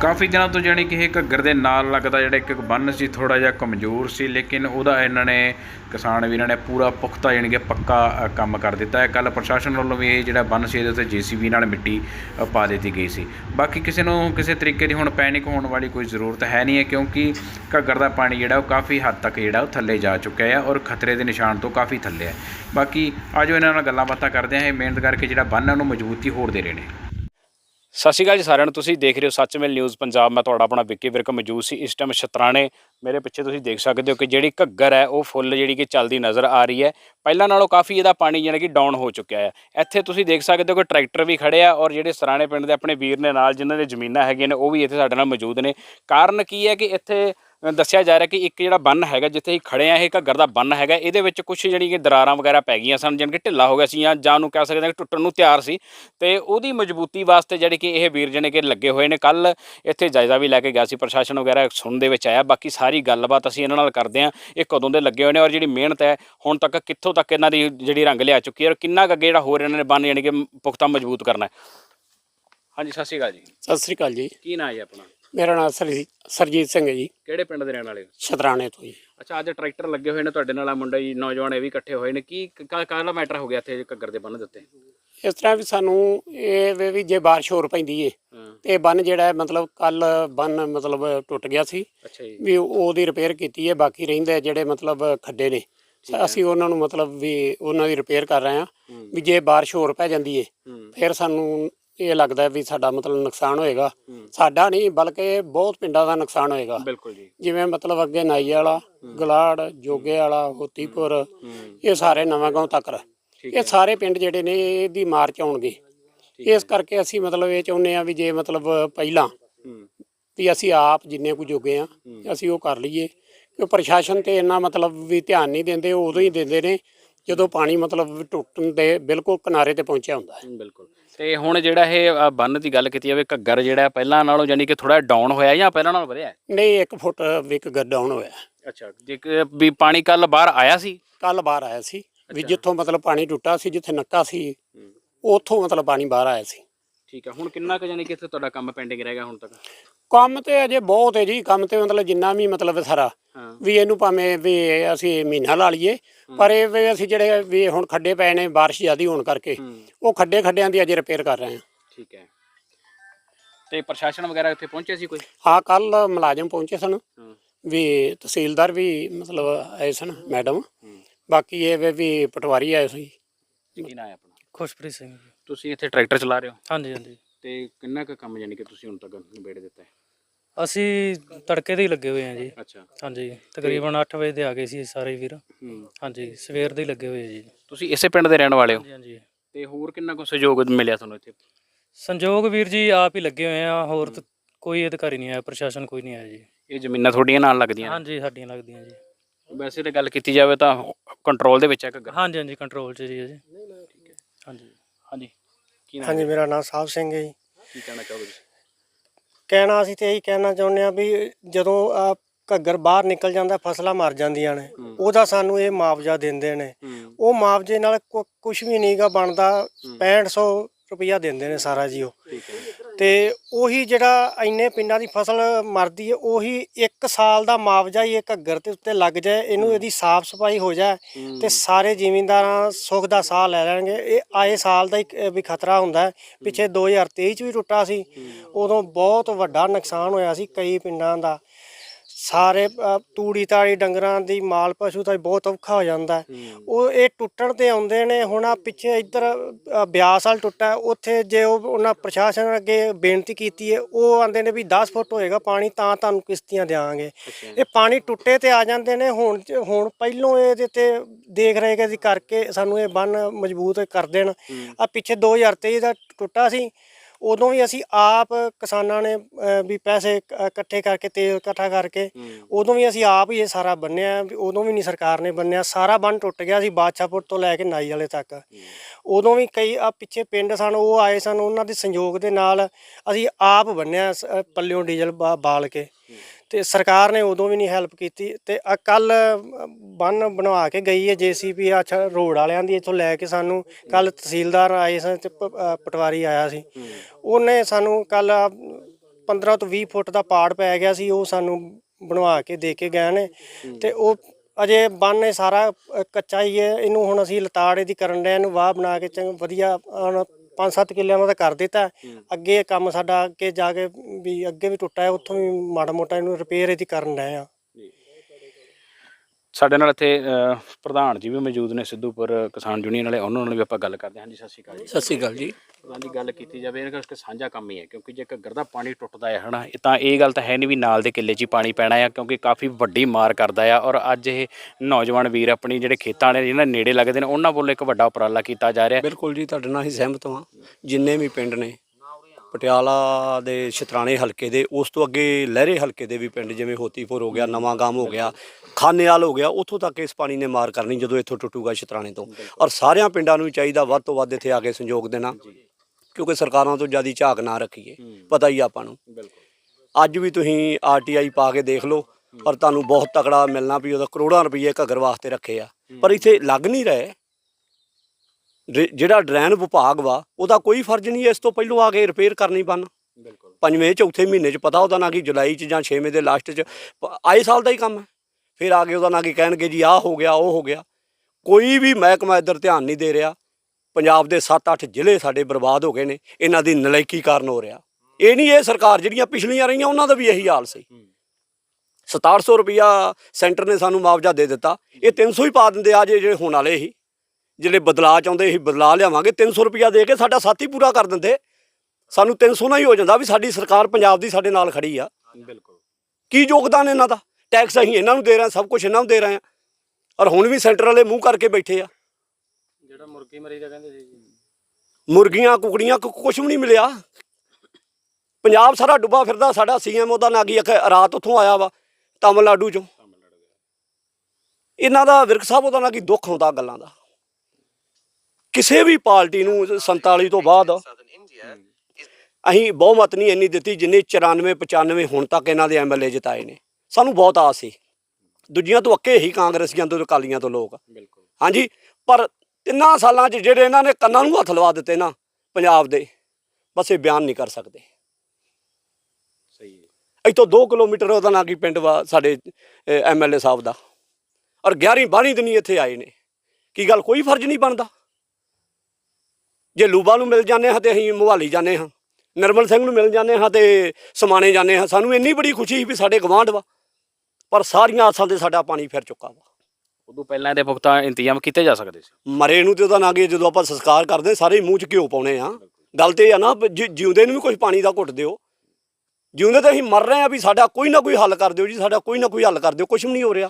ਕਾਫੀ ਦਿਨਾਂ ਤੋਂ ਜਾਣੀ ਕਿ ਇਹ ਘੱਗਰ ਦੇ ਨਾਲ ਲੱਗਦਾ ਜਿਹੜਾ ਇੱਕ ਬੰਨ ਸੀ ਥੋੜਾ ਜਿਹਾ ਕਮਜ਼ੋਰ ਸੀ, ਲੇਕਿਨ ਉਹਦਾ ਇਹਨਾਂ ਨੇ, ਕਿਸਾਨ ਵੀਰਾਂ ਨੇ ਪੂਰਾ ਪੁਖਤਾ ਜਾਣੀ ਕਿ ਪੱਕਾ ਕੰਮ ਕਰ ਦਿੱਤਾ ਹੈ। ਕੱਲ ਪ੍ਰਸ਼ਾਸਨ ਵੱਲੋਂ ਵੀ ਇਹ ਜਿਹੜਾ ਬੰਨ ਸੀ, ਇਹਦੇ ਉੱਤੇ ਜੀਸੀਬੀ ਨਾਲ ਮਿੱਟੀ ਪਾ ਦਿੱਤੀ ਗਈ ਸੀ। ਬਾਕੀ ਕਿਸੇ ਨੂੰ ਕਿਸੇ ਤਰੀਕੇ ਦੀ ਹੁਣ ਪੈਨਿਕ ਹੋਣ ਵਾਲੀ ਕੋਈ ਜ਼ਰੂਰਤ ਹੈ ਨਹੀਂ ਹੈ, ਕਿਉਂਕਿ ਘੱਗਰ ਦਾ ਪਾਣੀ ਜਿਹੜਾ ਉਹ ਕਾਫੀ ਹੱਦ ਤੱਕ ਜਿਹੜਾ ਉਹ ਥੱਲੇ ਜਾ ਚੁੱਕਿਆ ਹੈ ਔਰ ਖਤਰੇ ਦੇ ਨਿਸ਼ਾਨ ਤੋਂ ਕਾਫੀ ਥੱਲੇ ਹੈ। ਬਾਕੀ ਆਜੋ ਇਹਨਾਂ ਨਾਲ ਗੱਲਾਂ ਬਾਤਾਂ ਕਰਦੇ ਹਾਂ, ਇਹ ਮਿਹਨਤ ਕਰਕੇ ਜਿਹੜਾ ਬੰਨ ਉਹਨੂੰ ਮਜ਼ਬੂਤੀ ਹੋਰ ਦੇ ਰਹੇ ਨੇ। ਸਤਿ ਸ਼੍ਰੀ ਅਕਾਲ ਜੀ ਸਾਰਿਆਂ ਨੂੰ, ਤੁਸੀਂ ਦੇਖ ਰਹੇ ਹੋ ਸੱਚਮੇਲ ਨਿਊਜ਼ ਪੰਜਾਬ। ਮੈਂ ਤੁਹਾਡਾ ਆਪਣਾ ਵਿੱਕੀ ਵਿਰਕ ਮੌਜੂਦ ਸੀ। ਇਸ ਟਾਈਮ ਸ਼ਤਰਾਣੇ ਮੇਰੇ ਪਿੱਛੇ ਤੁਸੀਂ ਦੇਖ ਸਕਦੇ ਹੋ ਕਿ ਜਿਹੜੀ ਘੱਗਰ ਹੈ, ਉਹ ਫੁੱਲ ਜਿਹੜੀ ਕਿ ਚੱਲਦੀ ਨਜ਼ਰ ਆ ਰਹੀ ਹੈ। ਪਹਿਲਾਂ ਨਾਲੋਂ ਕਾਫੀ ਇਹਦਾ ਪਾਣੀ ਜਿਹੜਾ ਕਿ ਡਾਊਨ ਹੋ ਚੁੱਕਿਆ ਹੈ। ਇੱਥੇ ਤੁਸੀਂ ਦੇਖ ਸਕਦੇ ਹੋ ਕਿ ਟਰੈਕਟਰ ਵੀ ਖੜੇ ਆ ਔਰ ਜਿਹੜੇ ਸਰਾਣੇ ਪਿੰਡ ਦੇ ਆਪਣੇ ਵੀਰ ਨੇ ਨਾਲ ਜਿਨ੍ਹਾਂ ਦੇ ਜ਼ਮੀਨਾਂ ਹੈਗੀਆਂ ਨੇ, ਉਹ ਵੀ ਇੱਥੇ ਸਾਡੇ ਨਾਲ ਮੌਜੂਦ ਨੇ। ਕਾਰਨ ਕੀ ਹੈ ਕਿ ਇੱਥੇ ਦੱਸਿਆ ਜਾ ਰਿਹਾ ਕਿ ਇੱਕ ਜਿਹੜਾ ਬੰਨ ਹੈਗਾ ਜਿੱਥੇ ਅਸੀਂ ਖੜੇ ਆ ਇਹ ਘੱਗਰ ਦਾ ਬੰਨ ਹੈਗਾ। ਇਹਦੇ ਵਿੱਚ ਕੁਝ ਜਿਹੜੀ ਕਿ ਦਰਾਰਾਂ ਵਗੈਰਾ ਪੈ ਗਈਆਂ ਸਨ ਜਾਣੀ ਕਿ ਢਿੱਲਾ ਹੋ ਗਿਆ ਸੀ ਜਾਂ ਜਾਂ ਨੂੰ ਕਹਿ ਸਕਦੇ ਹਾਂ ਕਿ ਟੁੱਟਣ ਨੂੰ ਤਿਆਰ ਸੀ। ਤੇ ਉਹਦੀ ਮਜ਼ਬੂਤੀ ਵਾਸਤੇ ਜਿਹੜੀ ਕਿ ਇਹ ਵੀਰ ਜਣੇ ਕਿ ਲੱਗੇ ਹੋਏ ਨੇ। ਕੱਲ ਇੱਥੇ ਜਾਇਜ਼ਾ ਵੀ ਲੈ ਕੇ ਗਿਆ ਸੀ ਪ੍ਰਸ਼ਾਸਨ ਵਗੈਰਾ ਸੁਣਨ ਦੇ ਵਿੱਚ ਆਇਆ। ਬਾਕੀ ਸਾਰੀ ਗੱਲਬਾਤ ਅਸੀਂ ਇਹਨਾਂ ਨਾਲ ਕਰਦੇ ਹਾਂ। ਇਹ ਕਦੋਂ ਦੇ ਲੱਗੇ ਹੋਏ ਨੇ ਔਰ ਜਿਹੜੀ ਮਿਹਨਤ ਹੈ ਹੁਣ ਤੱਕ ਕਿੱਥੋਂ ਤੱਕ ਇਹਨਾਂ ਦੀ ਜਿਹੜੀ ਰੰਗ ਲਿਆ ਚੁੱਕੀ ਹੈ ਔਰ ਕਿੰਨਾ ਕੁ ਅੱਗੇ ਜਿਹੜਾ ਹੋਰ ਇਹਨਾਂ ਨੇ ਬੰਨ ਜਾਣੀ ਕਿ ਪੁਖਤਾ ਮਜ਼ਬੂਤ ਕਰਨਾ ਹੈ। ਹਾਂਜੀ ਸਤਿ ਸ਼੍ਰੀ ਅਕਾਲ ਜੀ। ਸਤਿ ਸ੍ਰੀ ਅਕਾਲ ਜੀ। ਕੀ ਨਾਂ ਹੈ ਆਪਣਾ? ਮੇਰਾ ਨਾਮ ਸਰਜੀਤ ਸਿੰਘ ਹੈ ਜੀ ਕਿਹੜੇ ਪਿੰਡ ਦੇ ਰਹਿਣ ਵਾਲੇ ਹੋ? ਛਤਰਾਣੇ ਤੋਂ ਜੀ। ਅੱਛਾ ਅੱਜ ਟਰੈਕਟਰ ਲੱਗੇ ਹੋਏ ਨੇ ਤੁਹਾਡੇ ਨਾਲ ਆ ਮੁੰਡਾ ਜੀ ਨੌਜਵਾਨ ਇਹ ਵੀ ਇਕੱਠੇ ਹੋਏ ਨੇ। ਕੀ ਕਾਹਦਾ ਮੈਟਰ ਹੋ ਗਿਆ ਇੱਥੇ ਘੱਗਰ ਦੇ ਬੰਨ ਦੇ ਉੱਤੇ? ਇਸ ਤਰ੍ਹਾਂ ਵੀ ਸਾਨੂੰ ਇਹ ਵੇ ਵੀ ਜੇ ਬਾਰਿਸ਼ ਹੋਰ ਪੈਂਦੀ ਏ ਹਾਂ। ਤੇ ਬੰਨ ਜਿਹੜਾ ਹੈ ਮਤਲਬ ਕੱਲ ਬੰਨ ਮਤਲਬ ਟੁੱਟ ਗਿਆ ਸੀ। ਅੱਛਾ ਜੀ। ਵੀ ਉਹਦੀ ਰਿਪੇਅਰ ਕੀਤੀ ਹੈ ਬਾਕੀ ਰਹਿੰਦੇ ਜਿਹੜੇ ਮਤਲਬ ਖੱਡੇ ਨੇ। ਅਸੀਂ ਉਹਨਾਂ ਨੂੰ ਮਤਲਬ ਵੀ ਉਹਨਾਂ ਦੀ ਰਿਪੇਅਰ ਕਰ ਰਹੇ ਹਾਂ ਹੂੰ। ਵੀ ਜੇ ਬਾਰਿਸ਼ ਹੋਰ ਪੈ ਜਾਂਦੀ ਏ ਹੂੰ। ਫਿਰ ਸਾਨੂੰ ਇਹ ਲੱਗਦਾ ਵੀ ਸਾਡਾ ਮਤਲਬ ਨੁਕਸਾਨ ਹੋਏਗਾ। ਸਾਡਾ ਨਹੀਂ ਬਲਕਿ ਬਹੁਤ ਪਿੰਡਾਂ ਦਾ ਨੁਕਸਾਨ ਹੋਏਗਾ। ਬਿਲਕੁਲ ਜੀ। ਜਿਵੇਂ ਮਤਲਬ ਅੱਗੇ ਨਾਈ ਵਾਲਾ ਗਲਾੜ ਜੋਗੇ ਵਾਲਾ ਹੋਤੀਪੁਰ ਇਹ ਸਾਰੇ ਨਵਾਂ ਗਾਉਂ ਤੱਕ ਇਹ ਸਾਰੇ ਪਿੰਡ ਜਿਹੜੇ ਨੇ ਇਹਦੀ ਮਾਰ ਚ ਆਉਣਗੇ। ਇਸ ਕਰਕੇ ਅਸੀਂ ਮਤਲਬ ਇਹ ਚਾਹੁੰਦੇ ਆ ਵੀ ਜੇ ਮਤਲਬ ਪਹਿਲਾਂ ਵੀ ਅਸੀਂ ਆਪ ਜਿੰਨੇ ਕੁ ਜੋਗੇ ਆ ਅਸੀਂ ਉਹ ਕਰ ਲਈਏ। ਕਿ ਪ੍ਰਸ਼ਾਸਨ ਤੇ ਇੰਨਾ ਮਤਲਬ ਵੀ ਧਿਆਨ ਨਹੀਂ ਦਿੰਦੇ ਉਦੋਂ ਹੀ ਦਿੰਦੇ ਨੇ। ਜਦੋਂ ਪਾਣੀ ਮਤਲਬ ਟੁੱਟਣ ਦੇ ਬਿਲਕੁਲ ਕਿਨਾਰੇ ਤੇ ਪਹੁੰਚਿਆ ਹੁੰਦਾ ਹੈ। ਬਿਲਕੁਲ। ਤੇ ਹੁਣ ਜਿਹੜਾ ਇਹ ਬੰਨ ਦੀ ਗੱਲ ਕੀਤੀ ਜਾਵੇ ਘੱਗਰ ਜਿਹੜਾ ਪਹਿਲਾਂ ਨਾਲੋਂ ਯਾਨੀ ਕਿ ਥੋੜਾ ਡਾਊਨ ਹੋਇਆ ਜਾਂ ਪਹਿਲਾਂ ਨਾਲੋਂ ਵਧਿਆ? ਨਹੀਂ 1 ਫੁੱਟ ਵੀ ਇੱਕ ਡਾਊਨ ਹੋਇਆ। ਅੱਛਾ ਜੇ ਕਿ ਵੀ ਪਾਣੀ ਕੱਲ ਬਾਹਰ ਆਇਆ ਸੀ? ਕੱਲ ਬਾਹਰ ਆਇਆ ਸੀ। ਵੀ ਜਿੱਥੋਂ ਮਤਲਬ ਪਾਣੀ ਟੁੱਟਾ ਸੀ ਜਿੱਥੇ ਨੱਕਾ ਸੀ ਉੱਥੋਂ ਮਤਲਬ ਪਾਣੀ ਬਾਹਰ ਆਇਆ ਸੀ। ਠੀਕ ਹੈ ਹੁਣ ਕਿੰਨਾ ਕੁ ਯਾਨੀ ਕਿ ਇੱਥੇ ਤੁਹਾਡਾ ਕੰਮ ਪੈਂਡਿੰਗ ਰਹਿ ਗਿਆ ਹੁਣ ਤੱਕ? ਕੰਮ ਤੇ ਅਜੇ ਬਹੁਤ ਹੈ ਜੀ ਕੰਮ ਤੇ ਮਤਲਬ ਜਿੰਨਾ ਵੀ ਮਤਲਬ ਸਾਰਾ ਵੀ ਇਹਨੂੰ ਭਾਵੇਂ ਵੀ ਅਸੀਂ ਮਹੀਨਾ ਲਾ ਲਈਏ ਪਰ ਇਹ ਵੀ ਅਸੀਂ ਜਿਹੜੇ ਵੀ ਹੁਣ ਖੱਡੇ ਪਏ ਨੇ ਬਾਰਿਸ਼ ਜ਼ਿਆਦੀ ਹੋਣ ਕਰਕੇ ਉਹ ਖੱਡੇ ਖੱਡਿਆਂ ਦੀ ਅਜੇ ਰਿਪੇਅਰ ਕਰ ਰਹੇ ਹਾਂ। ਠੀਕ ਹੈ। ਤੇ ਪ੍ਰਸ਼ਾਸਨ ਵਗੈਰਾ ਇੱਥੇ ਪਹੁੰਚਿਆ ਸੀ ਕੋਈ? ਹਾਂ ਕੱਲ ਮੁਲਾਜ਼ਮ ਪਹੁੰਚੇ ਸਨ। ਵੀ ਤਹਿਸੀਲਦਾਰ ਵੀ ਮਤਲਬ ਆਏ ਸਨ ਮੈਡਮ। ਬਾਕੀ ਇਹ ਵੀ- ਵੀ ਪਟਵਾਰੀ ਆਏ ਸੀ। ਕੀ ਨਾਂ ਹੈ ਆਪਣਾ? ਖੁਸ਼ਪ੍ਰੀਤ ਸਿੰਘ ਜੀ। ਤੁਸੀਂ ਇੱਥੇ ਟਰੈਕਟਰ ਚਲਾ ਰਹੇ ਹੋ? ਹਾਂਜੀ ਹਾਂਜੀ। ਤੇ ਕਿੰਨਾ ਕੁ ਕੰਮ ਯਾਨੀ ਕਿ ਤੁਸੀਂ ਹੁਣ ਤੱਕ ਨਿਬੇੜ ਦਿੱਤਾ ਹੈ? ਅਸੀਂ ਤੜਕੇ ਦੇ ਹੀ ਲੱਗੇ ਹੋਏ ਹਾਂ ਜੀ। ਅੱਛਾ। ਹਾਂਜੀ ਤਕਰੀਬਨ 8 ਵਜੇ ਦੇ ਆ ਗਏ ਸੀ ਸਾਰੇ ਵੀਰ। ਹੂੰ। ਹਾਂਜੀ ਸਵੇਰ ਦੇ ਹੀ ਲੱਗੇ ਹੋਏ ਆ ਜੀ। ਤੁਸੀਂ ਇਸੇ ਪਿੰਡ ਦੇ ਰਹਿਣ ਵਾਲੇ ਹੋ? ਹਾਂਜੀ ਹਾਂਜੀ। ਤੇ ਹੋਰ ਕਿੰਨਾ ਕੁ ਸਹਿਯੋਗ ਮਿਲਿਆ ਤੁਹਾਨੂੰ ਇੱਥੇ? ਸੰਜੋਗ ਵੀਰ ਜੀ ਆਪ ਹੀ ਲੱਗੇ ਹੋਏ ਆ ਹੋਰ ਤਾਂ ਕੋਈ ਅਧਿਕਾਰੀ ਨਹੀਂ ਆਇਆ ਪ੍ਰਸ਼ਾਸਨ ਕੋਈ ਨਹੀਂ ਆਇਆ ਜੀ। ਇਹ ਜ਼ਮੀਨਾਂ ਤੁਹਾਡੀਆਂ ਨਾਲ ਲੱਗਦੀਆਂ ਨੇ? ਹਾਂਜੀ ਸਾਡੀਆਂ ਲੱਗਦੀਆਂ ਜੀ। ਵੈਸੇ ਤਾਂ ਗੱਲ ਕੀਤੀ ਜਾਵੇ ਤਾਂ ਕੰਟਰੋਲ ਦੇ ਵਿੱਚ ਹੈ ਘੱਗਰ ਹਾਂਜੀ ਹਾਂਜੀ ਕੰਟਰੋਲ 'ਚ ਜੀ ਹਾਂਜੀ। ਹਾਂਜੀ ਕੀ ਨਾਮ ਹਾਂਜੀ? ਮੇਰਾ ਨਾਮ ਸਾਹਿਬ ਸਿੰਘ ਹੈ ਜੀ। ਕੀ ਕਹਿਣਾ ਚਾਹੋਗੇ ਤੁਸੀਂ? ਕਹਿਣਾ ਅਸੀਂ ਤੇ ਇਹੀ ਕਹਿਣਾ ਚਾਹੁੰਦੇ ਆ ਵੀ ਜਦੋਂ ਆਹ ਘੱਗਰ ਬਾਹਰ ਨਿਕਲ ਜਾਂਦਾ ਫਸਲਾਂ ਮਰ ਜਾਂਦੀਆਂ ਨੇ। ਉਹਦਾ ਸਾਨੂੰ ਇਹ ਮੁਆਵਜ਼ਾ ਦਿੰਦੇ ਨੇ। ਉਹ ਮੁਆਵਜ਼ੇ ਨਾਲ ਕੁਝ ਵੀ ਨਹੀਂਗਾ ਬਣਦਾ 6500 ਰੁਪਇਆ ਦਿੰਦੇ ਨੇ ਸਾਰਾ ਜੀ ਉਹ। ਤੇ ਉਹੀ ਜਿਹੜਾ ਇੰਨੇ ਪਿੰਡਾਂ ਦੀ ਫਸਲ ਮਰਦੀ ਹੈ ਉਹੀ 1 ਸਾਲ ਦਾ ਮੁਆਵਜ਼ਾ ਹੀ ਇਹ ਘੱਗਰ ਦੇ ਉੱਤੇ ਲੱਗ ਜਾਏ ਇਹਨੂੰ ਇਹਦੀ ਸਾਫ਼ ਸਫ਼ਾਈ ਹੋ ਜਾਏ ਤੇ ਸਾਰੇ ਜ਼ਿਮੀਂਦਾਰਾਂ ਸੁੱਖ ਦਾ ਸਾਹ ਲੈ ਲੈਣਗੇ। ਇਹ ਆਏ ਸਾਲ ਦਾ ਹੀ ਵੀ ਖਤਰਾ ਹੁੰਦਾ ਹੈ। ਪਿੱਛੇ 2023 ਚ ਵੀ ਟੁੱਟਾ ਸੀ। ਉਦੋਂ ਬਹੁਤ ਵੱਡਾ ਨੁਕਸਾਨ ਹੋਇਆ ਸੀ ਕਈ ਪਿੰਡਾਂ ਦਾ। ਸਾਰੇ ਅ, ਤੂੜੀ ਤਾੜੀ ਡੰਗਰਾਂ ਦੀ ਮਾਲ ਪਸ਼ੂ ਦਾ ਬਹੁਤ ਔਖਾ ਹੋ ਜਾਂਦਾ ਹੈ। ਉਹ ਇਹ ਟੁੱਟਣ ਤੇ ਆਉਂਦੇ ਨੇ ਹੁਣ ਆ ਪਿੱਛੇ ਇੱਧਰ ਅ, ਬਿਆਸ ਵਾਲ ਟੁੱਟਾ ਹੈ, ਉੱਥੇ ਜੇ ਉਹ ਉਹਨਾਂ ਪ੍ਰਸ਼ਾਸਨ ਅੱਗੇ ਬੇਨਤੀ ਕੀਤੀ ਹੈ ਉਹ ਆਂਦੇ ਨੇ ਵੀ 10 ਫੁੱਟ ਹੋਏਗਾ ਪਾਣੀ ਤਾਂ ਤੁਹਾਨੂੰ ਕਿਸ਼ਤੀਆਂ ਦੇਵਾਂਗੇ ਇਹ ਪਾਣੀ ਟੁੱਟੇ ਤੇ ਆ ਜਾਂਦੇ ਨੇ ਹੁਣ ਹੁਣ ਪਹਿਲੋਂ ਇਹਦੇ ਤੇ ਦੇਖ ਰਹੇ ਕਿ ਅਸੀਂ ਕਰਕੇ ਸਾਨੂੰ ਇਹ ਬੰਨ ਮਜ਼ਬੂਤ ਕਰ ਦੇਣ। ਆ ਪਿੱਛੇ 2023 ਦਾ ਟੁੱਟਾ ਸੀ ਉਦੋਂ ਵੀ ਅਸੀਂ ਆਪ ਕਿਸਾਨਾਂ ਨੇ ਵੀ ਪੈਸੇ ਇਕ- ਇਕੱਠੇ ਕਰਕੇ ਤੇਲ ਇਕੱਠਾ ਕਰਕੇ ਉਦੋਂ ਵੀ ਅਸੀਂ ਆਪ ਹੀ ਇਹ ਸਾਰਾ ਬੰਨਿਆ ਵੀ ਉਦੋਂ ਵੀ ਨਹੀਂ ਸਰਕਾਰ ਨੇ ਬੰਨਿਆ। ਸਾਰਾ ਬੰਨ ਟੁੱਟ ਗਿਆ ਸੀ ਬਾਦਸ਼ਾਹਪੁਰ ਤੋਂ ਲੈ ਕੇ ਨਾਈ ਵਾਲੇ ਤੱਕ। ਉਦੋਂ ਵੀ ਕਈ ਆ ਪਿੱਛੇ ਪਿੰਡ ਸਨ ਉਹ ਆਏ ਸਨ ਉਹਨਾਂ ਦੇ ਸੰਯੋਗ ਦੇ ਨਾਲ ਅਸੀਂ ਆਪ ਬੰਨਿਆ ਸ- ਅ, ਪੱਲਿਓਂ ਡੀਜ਼ਲ ਬਾ- ਬਾਲ ਕੇ। ਤੇ ਸਰਕਾਰ ਨੇ ਉਦੋਂ ਵੀ ਨਹੀਂ ਹੈਲਪ ਕੀਤੀ ਤੇ ਆ ਕੱਲ ਬੰਨ ਬਣਵਾ ਕੇ ਗਈ ਹੈ ਜੀਸੀਪੀ ਅੱਛਾ ਰੋਡ ਵਾਲਿਆਂ ਦੀ ਇੱਥੋਂ ਲੈ ਕੇ ਸਾਨੂੰ ਕੱਲ ਤਹਿਸੀਲਦਾਰ ਆਏ ਸਨ ਤੇ ਪ- ਅ, ਪਟਵਾਰੀ ਆਇਆ ਸੀ। ਉਹਨੇ ਸਾਨੂੰ ਕੱਲ 15 ਤੋਂ 20 ਫੁੱਟ ਦਾ ਪਾੜ ਪੈ ਗਿਆ ਸੀ ਉਹ ਸਾਨੂੰ ਬਣਵਾ ਕੇ ਦੇ ਕੇ ਗਏ ਨੇ ਤੇ ਉਹ ਅਜੇ ਬੰਨ ਇਹ ਸਾਰਾ ਅ, ਕੱਚਾ ਹੀ ਹੈ ਇਹਨੂੰ ਹੁਣ ਅਸੀਂ ਲਤਾੜ ਇਹਦੀ ਕਰਨ ਦੇ ਇਹਨੂੰ ਵਾਹ ਬਣਾ ਕੇ ਚੰਗ ਵਧੀਆ 5-7 ਕਿੱਲਿਆਂ ਦਾ ਕਰ ਦਿੱਤਾ। ਅੱਗੇ ਇਹ ਕੰਮ ਸਾਡਾ ਅੱਗੇ ਜਾ ਕੇ ਵੀ ਅੱਗੇ ਵੀ ਟੁੱਟਾ ਹੈ ਉੱਥੋਂ ਵੀ ਮਾੜਾ ਮੋਟਾ ਇਹਨੂੰ ਰਿਪੇਅਰ ਇਹਦੀ ਕਰਨ ਰਹੇ ਆ। ਸਾਡੇ ਨਾਲ ਇੱਥੇ ਪ੍ਰਧਾਨ ਜੀ ਵੀ ਮੌਜੂਦ ਨੇ ਸਿੱਧੂਪੁਰ ਕਿਸਾਨ ਯੂਨੀਅਨ ਵਾਲੇ ਉਹਨਾਂ ਨਾਲ ਵੀ ਆਪਾਂ ਗੱਲ ਕਰਦੇ ਹਾਂ। ਜੀ ਸਤਿ ਸ਼੍ਰੀ ਅਕਾਲ ਜੀ। ਸਤਿ ਸ਼੍ਰੀ ਅਕਾਲ ਜੀ। ਪ੍ਰਧਾਨ ਜੀ ਗੱਲ ਕੀਤੀ ਜਾਵੇ ਇਹਨਾਂ ਇੱਕ ਸਾਂਝਾ ਕੰਮ ਹੀ ਹੈ ਕਿਉਂਕਿ ਜੇ ਘੱਗਰ ਦਾ ਪਾਣੀ ਟੁੱਟਦਾ ਹੈ ਹਨਾ ਇਹ ਤਾਂ ਇਹ ਗੱਲ ਤਾਂ ਹੈ ਨਹੀਂ ਵੀ ਨਾਲ ਦੇ ਕਿੱਲੇ 'ਚ ਹੀ ਪਾਣੀ ਪੈਣਾ ਆ ਕਿਉਂਕਿ ਕਾਫੀ ਵੱਡੀ ਮਾਰ ਕਰਦਾ ਆ। ਔਰ ਅੱਜ ਇਹ ਨੌਜਵਾਨ ਵੀਰ ਆਪਣੀ ਜਿਹੜੇ ਖੇਤਾਂ ਨੇ ਜਿਹਨਾਂ ਨੇੜੇ ਲੱਗਦੇ ਨੇ ਉਹਨਾਂ ਵੱਲੋਂ ਇੱਕ ਵੱਡਾ ਉਪਰਾਲਾ ਕੀਤਾ ਜਾ ਰਿਹਾ। ਬਿਲਕੁਲ ਜੀ ਤੁਹਾਡੇ ਨਾਲ ਹੀ ਸਹਿਮਤ ਹਾਂ। ਜਿੰਨੇ ਵੀ ਪਿੰਡ ਨੇ ਪਟਿਆਲਾ ਦੇ ਸ਼ਤਰਾਣੇ ਹਲਕੇ ਦੇ ਉਸ ਤੋਂ ਅੱਗੇ ਲਹਿਰੇ ਹਲਕੇ ਦੇ ਵੀ ਪਿੰਡ ਜਿਵੇਂ ਹੋਤੀਪੁਰ ਹੋ ਗਿਆ ਨਵਾਂ ਗਾਮ ਹੋ ਗਿਆ ਖਾਨੇਵਾਲ ਹੋ ਗਿਆ ਉੱਥੋਂ ਤੱਕ ਇਸ ਪਾਣੀ ਨੇ ਮਾਰ ਕਰਨੀ ਜਦੋਂ ਇੱਥੋਂ ਟੁੱਟੂਗਾ ਸ਼ਤਰਾਣੇ ਤੋਂ। ਔਰ ਸਾਰਿਆਂ ਪਿੰਡਾਂ ਨੂੰ ਚਾਹੀਦਾ ਵੱਧ ਤੋਂ ਵੱਧ ਇੱਥੇ ਆ ਕੇ ਸੰਯੋਗ ਦੇਣਾ ਕਿਉਂਕਿ ਸਰਕਾਰਾਂ ਤੋਂ ਜ਼ਿਆਦਾ ਝਾਕ ਨਾ ਰੱਖੀਏ ਪਤਾ ਹੀ ਆਪਾਂ ਨੂੰ। ਅੱਜ ਵੀ ਤੁਸੀਂ ਆਰਟੀਆਈ ਪਾ ਕੇ ਦੇਖ ਲਓ ਪਰ ਤੁਹਾਨੂੰ ਬਹੁਤ ਤਕੜਾ ਮਿਲਣਾ ਵੀ ਉਹਦਾ ਕਰੋੜਾਂ ਰੁਪਏ ਘੱਗਰ ਵਾਸਤੇ ਰੱਖੇ ਆ। ਪਰ ਇੱਥੇ ਲੱਗ ਨਹੀਂ ਰਹੇ। ਜਿਹੜਾ ਡਰੇਨ ਵਿਭਾਗ ਵਾ ਉਹਦਾ ਕੋਈ ਫਰਜ਼ ਨਹੀਂ ਇਸ ਤੋਂ ਪਹਿਲਾਂ ਆ ਕੇ ਰਿਪੇਅਰ ਕਰਨੀ ਬੰਨ। ਬਿਲਕੁਲ। ਪੰਜਵੇਂ ਚੌਥੇ ਮਹੀਨੇ ਚ ਪਤਾ ਉਹਦਾ ਨਾ ਕਿ ਜੁਲਾਈ ਚ ਜਾਂ ਛੇਵੇਂ ਦੇ ਲਾਸਟ ਚ ਆਏ ਸਾਲ ਦਾ ਹੀ ਕੰਮ ਹੈ। ਫਿਰ ਆ ਕੇ ਉਹਦਾ ਨਾ ਕਿ ਕਹਿਣਗੇ ਜੀ ਆਹ ਹੋ ਗਿਆ ਉਹ ਹੋ ਗਿਆ। ਕੋਈ ਵੀ ਮਹਿਕਮਾ ਇੱਧਰ ਧਿਆਨ ਨਹੀਂ ਦੇ ਰਿਹਾ। ਪੰਜਾਬ ਦੇ 7-8 ਜ਼ਿਲ੍ਹੇ ਸਾਡੇ ਬਰਬਾਦ ਹੋ ਗਏ ਨੇ ਇਹਨਾਂ ਦੀ ਨਲਾਇਕੀ ਕਾਰਨ ਹੋ ਰਿਹਾ। ਇਹ ਨਹੀਂ ਇਹ ਸਰਕਾਰ ਜਿਹੜੀਆਂ ਪਿਛਲੀਆਂ ਰਹੀਆਂ ਉਹਨਾਂ ਦਾ ਵੀ ਇਹੀ ਹਾਲ ਸੀ। 6700 ਰੁਪਿਆ ਸੈਂਟਰ ਨੇ ਸਾਨੂੰ ਮੁਆਵਜ਼ਾ ਦੇ ਦਿੱਤਾ। ਇਹ 300 ਹੀ ਪਾ ਦਿੰਦੇ ਆ ਜੇ ਜਿਹੜੇ ਹੁਣ ਵਾਲੇ ਹੀ। ਜਿਹੜੇ ਬਦਲਾਅ ਚਾਹੁੰਦੇ ਸੀ ਬਦਲਾ ਲਿਆਵਾਂਗੇ। 300 ਰੁਪਿਆ ਦੇ ਕੇ ਸਾਡਾ ਸਾਥੀ ਪੂਰਾ ਕਰ ਦਿੰਦੇ। ਸਾਨੂੰ 300 ਨਾਲ ਹੀ ਹੋ ਜਾਂਦਾ ਵੀ ਸਾਡੀ ਸਰਕਾਰ ਪੰਜਾਬ ਦੀ ਸਾਡੇ ਨਾਲ ਖੜੀ ਆ। ਬਿਲਕੁਲ। ਕੀ ਯੋਗਦਾਨ ਇਹਨਾਂ ਦਾ? ਟੈਕਸ ਅਸੀਂ ਇਹਨਾਂ ਨੂੰ ਦੇ ਰਹੇ ਹਾਂ ਸਭ ਕੁਝ ਇਹਨਾਂ ਨੂੰ ਦੇ ਰਹੇ ਹਾਂ। ਔਰ ਹੁਣ ਵੀ ਸੈਂਟਰ ਵਾਲੇ ਮੂੰਹ ਕਰਕੇ ਬੈਠੇ ਆ। ਜਿਹੜਾ ਮੁਰਗੀ ਮਰੀ ਦਾ ਕਹਿੰਦੇ ਸੀ ਜੀ। ਮੁਰਗੀਆਂ ਕੁਕੜੀਆਂ ਕੁਝ ਵੀ ਨਹੀਂ ਮਿਲਿਆ। ਪੰਜਾਬ ਸਾਰਾ ਡੁੱਬਾ ਫਿਰਦਾ ਸਾਡਾ ਸੀਐਮ ਉਹਦਾ ਨਾ ਕੀ ਆਖੇ ਰਾਤ ਉੱਥੋਂ ਆਇਆ ਵਾ ਤਾਮਿਲਨਾਡੂ ਚੋਂ। ਇਹਨਾਂ ਦਾ ਵਿਰਕ ਸਾਹਿਬ ਉਹਦਾ ਨਾ ਕੀ ਦੁੱਖ ਹੁੰਦਾ ਗੱਲਾਂ ਦਾ। ਕਿਸੇ ਵੀ ਪਾਰਟੀ ਨੂੰ 47 ਤੋਂ ਬਾਅਦ ਅਸੀਂ ਬਹੁਮਤ ਨਹੀਂ ਇੰਨੀ ਦਿੱਤੀ ਜਿੰਨੇ 94 95 ਹੁਣ ਤੱਕ ਇਹਨਾਂ ਦੇ ਐਮਐਲਏ ਜਿਤਾਏ ਨੇ। ਸਾਨੂੰ ਬਹੁਤ ਆਸ ਸੀ। ਦੂਜੀਆਂ ਤੋਂ ਅੱਕੇ ਹੀ ਕਾਂਗਰਸੀਆਂ ਤੋਂ ਅਕਾਲੀਆਂ ਤੋਂ ਲੋਕ। ਬਿਲਕੁਲ। ਹਾਂਜੀ ਪਰ ਤਿੰਨਾਂ ਸਾਲਾਂ 'ਚ ਜਿਹੜੇ ਇਹਨਾਂ ਨੇ ਕੰਨਾਂ ਨੂੰ ਹੱਥ ਲਵਾ ਦਿੱਤੇ ਨਾ ਪੰਜਾਬ ਦੇ ਬਸ ਇਹ ਬਿਆਨ ਨਹੀਂ ਕਰ ਸਕਦੇ। ਸਹੀ ਹੈ। ਇੱਥੋਂ 2 ਕਿਲੋਮੀਟਰ ਉਹਦਾ ਨਾਂ ਕੀ ਪਿੰਡ ਵਾ ਸਾਡੇ ਐਮਐਲਏ ਸਾਹਿਬ ਦਾ। ਔਰ 11ਵੀਂ 12ਵੀਂ ਦਿਨੀ ਇੱਥੇ ਆਏ ਨੇ। ਕੀ ਗੱਲ ਕੋਈ ਫਰਜ਼ ਨਹੀਂ ਬਣਦਾ? ਜੇ ਲੂਬਾ ਨੂੰ ਮਿਲ ਜਾਂਦੇ ਹਾਂ ਤੇ ਅਸੀਂ ਮੁਹਾਲੀ ਜਾਂਦੇ ਹਾਂ ਨਰਮਲ ਸਿੰਘ ਨੂੰ ਮਿਲ ਜਾਂਦੇ ਹਾਂ ਤੇ ਸਮਾਣੇ ਜਾਂਦੇ ਹਾਂ ਸਾਨੂੰ ਇੰਨੀ ਬੜੀ ਖੁਸ਼ੀ ਸੀ ਵੀ ਸਾਡੇ ਗਵਾਂਢ ਵਾ। ਪਰ ਸਾਰੀਆਂ ਆਸਾਂ ਤੇ ਸਾਡਾ ਪਾਣੀ ਫਿਰ ਚੁੱਕਾ ਵਾ। ਉਦੋਂ ਪਹਿਲਾਂ ਇਹਦੇ ਪੁਖਤਾ ਇੰਤਜ਼ਾਮ ਕੀਤੇ ਜਾ ਸਕਦੇ ਸੀ? ਮਰੇ ਨੂੰ ਤੇ ਉਹਦਾ ਨਾਂ ਕੀ ਜਦੋਂ ਆਪਾਂ ਸੰਸਕਾਰ ਕਰਦੇ ਸਾਰੇ ਮੂੰਹ 'ਚ ਘਿਓ ਪਾਉਣੇ ਆ। ਗੱਲ ਤੇ ਇਹ ਆ ਨਾ ਜਿ- ਜਿਉਂਦੇ ਨੂੰ ਵੀ ਕੁਝ ਪਾਣੀ ਦਾ ਘੁੱਟ ਦਿਓ। ਜਿਉਂਦੇ ਤੇ ਅਸੀਂ ਮਰ ਰਹੇ ਆ ਵੀ ਸਾਡਾ ਕੋਈ ਨਾ ਕੋਈ ਹੱਲ ਕਰ ਦਿਓ ਜੀ ਸਾਡਾ ਕੋਈ ਨਾ ਕੋਈ ਹੱਲ ਕਰ ਦਿਓ ਕੁਝ ਵੀ ਨਹੀਂ ਹੋ ਰਿਹਾ।